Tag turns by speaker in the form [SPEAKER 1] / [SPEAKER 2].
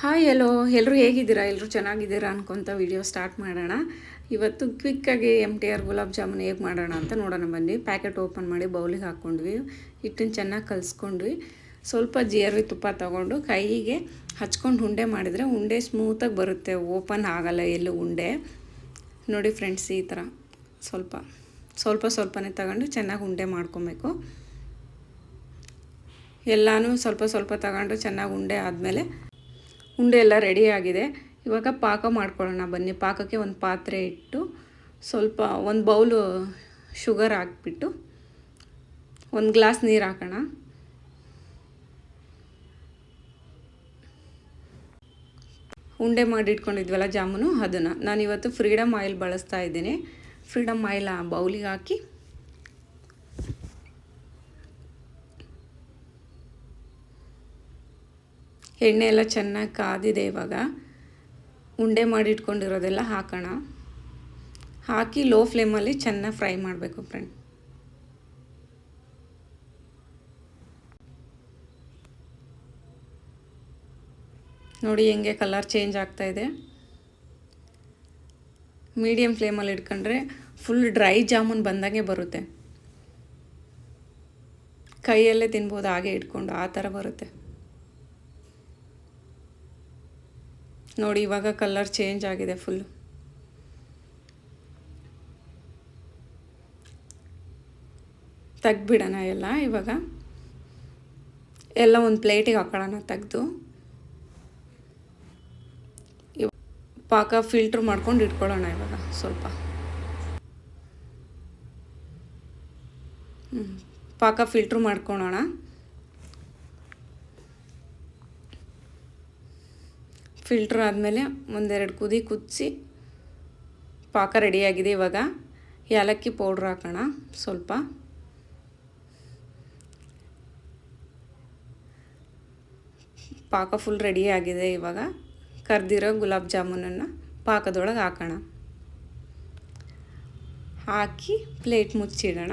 [SPEAKER 1] Hi ಎಲ್ಲೋ ಎಲ್ಲರೂ ಹೇಗಿದ್ದೀರಾ? ಎಲ್ಲರೂ ಚೆನ್ನಾಗಿದ್ದೀರಾ ಅನ್ಕೊತ ವಿಡಿಯೋ ಸ್ಟಾರ್ಟ್ ಮಾಡೋಣ. ಇವತ್ತು ಕ್ವಿಕ್ಕಾಗಿ M T R gulab jamun ಹೇಗೆ ಮಾಡೋಣ ಅಂತ ನೋಡೋಣ ಬನ್ನಿ. ಪ್ಯಾಕೆಟ್ ಓಪನ್ ಮಾಡಿ ಬೌಲಿಗೆ ಹಾಕ್ಕೊಂಡ್ವಿ. ಹಿಟ್ಟನ್ನು ಚೆನ್ನಾಗಿ ಕಲಿಸ್ಕೊಂಡ್ವಿ. ಸ್ವಲ್ಪ ಜೀರಿಗೆ ತುಪ್ಪ ತಗೊಂಡು ಕೈಗೆ ಹಚ್ಕೊಂಡು ಉಂಡೆ ಮಾಡಿದರೆ ಉಂಡೆ ಸ್ಮೂತಾಗಿ ಬರುತ್ತೆ. ಓಪನ್ ಆಗಲ್ಲ ಎಲ್ಲೂ ಉಂಡೆ. ನೋಡಿ ಫ್ರೆಂಡ್ಸ್ ಈ ಥರ ಸ್ವಲ್ಪ ಸ್ವಲ್ಪ ಸ್ವಲ್ಪನೇ ತಗೊಂಡು ಚೆನ್ನಾಗಿ ಉಂಡೆ ಮಾಡ್ಕೊಬೇಕು. ಎಲ್ಲನೂ ಸ್ವಲ್ಪ ಸ್ವಲ್ಪ ತಗೊಂಡು ಚೆನ್ನಾಗಿ ಉಂಡೆ ಆದಮೇಲೆ ಉಂಡೆ ಎಲ್ಲ ರೆಡಿಯಾಗಿದೆ ಇವಾಗ ಪಾಕ ಮಾಡ್ಕೊಳ್ಳೋಣ ಬನ್ನಿ. ಪಾಕಕ್ಕೆ ಒಂದು ಪಾತ್ರೆ ಇಟ್ಟು ಸ್ವಲ್ಪ ಒಂದು ಬೌಲು ಶುಗರ್ ಹಾಕ್ಬಿಟ್ಟು ಒಂದು ಗ್ಲಾಸ್ ನೀರು ಹಾಕೋಣ. ಉಂಡೆ ಮಾಡಿ ಇಟ್ಕೊಂಡಿದ್ವಲ್ಲ ಜಾಮೂನು, ಅದನ್ನು. ನಾನಿವತ್ತು ಫ್ರೀಡಮ್ ಆಯಿಲ್ ಬಳಸ್ತಾ ಇದ್ದೀನಿ. ಫ್ರೀಡಮ್ ಆಯಿಲ್ ಆ ಬೌಲಿಗೆ ಹಾಕಿ ಎಣ್ಣೆ ಎಲ್ಲ ಚೆನ್ನಾಗಿ ಕಾದಿದೆ ಇವಾಗ. ಉಂಡೆ ಮಾಡಿಟ್ಕೊಂಡಿರೋದೆಲ್ಲ ಹಾಕೋಣ. ಹಾಕಿ ಲೋ ಫ್ಲೇಮಲ್ಲಿ ಚೆನ್ನಾಗಿ ಫ್ರೈ ಮಾಡಬೇಕು ಫ್ರೆಂಡ್ ನೋಡಿ ಹೆಂಗೆ ಕಲರ್ ಚೇಂಜ್ ಆಗ್ತಾ ಇದೆ. ಮೀಡಿಯಮ್ ಫ್ಲೇಮಲ್ಲಿ ಇಟ್ಕೊಂಡ್ರೆ ಫುಲ್ ಡ್ರೈ ಜಾಮೂನ್ ಬಂದಂಗೆ ಬರುತ್ತೆ. ಕೈಯಲ್ಲೇ ತಿನ್ಬೋದು ಹಾಗೆ ಇಟ್ಕೊಂಡು ಆ ಥರ ಬರುತ್ತೆ. ನೋಡಿ, ಇವಾಗ ಕಲರ್ ಚೇಂಜ್ ಆಗಿದೆ ಫುಲ್ಲು ತೆಗ್ದುಬಿಡೋಣ ಎಲ್ಲ ಇವಾಗ. ಎಲ್ಲ ಒಂದು ಪ್ಲೇಟಿಗೆ ಹಾಕೊಳ್ಳೋಣ ತೆಗೆದು. ಪಾಕ ಫಿಲ್ಟ್ರ್ ಮಾಡ್ಕೊಂಡು ಇಟ್ಕೊಳ್ಳೋಣ ಇವಾಗ ಸ್ವಲ್ಪ. ಪಾಕ ಫಿಲ್ಟ್ರ್ ಮಾಡ್ಕೊಳ್ಳೋಣ ಫಿಲ್ಟ್ರ್ ಆದಮೇಲೆ ಒಂದೆರಡು ಕುದಿ ಕುದಿಸಿ ಪಾಕ ರೆಡಿಯಾಗಿದೆ ಇವಾಗ. ಏಲಕ್ಕಿ ಪೌಡ್ರ್ ಹಾಕೋಣ ಸ್ವಲ್ಪ. ಪಾಕ ಫುಲ್ ರೆಡಿ ಆಗಿದೆ ಇವಾಗ. ಕರೆದಿರೋ ಗುಲಾಬ್ ಜಾಮೂನನ್ನು ಪಾಕದೊಳಗೆ ಹಾಕೋಣ. ಹಾಕಿ ಪ್ಲೇಟ್ ಮುಚ್ಚಿಡೋಣ.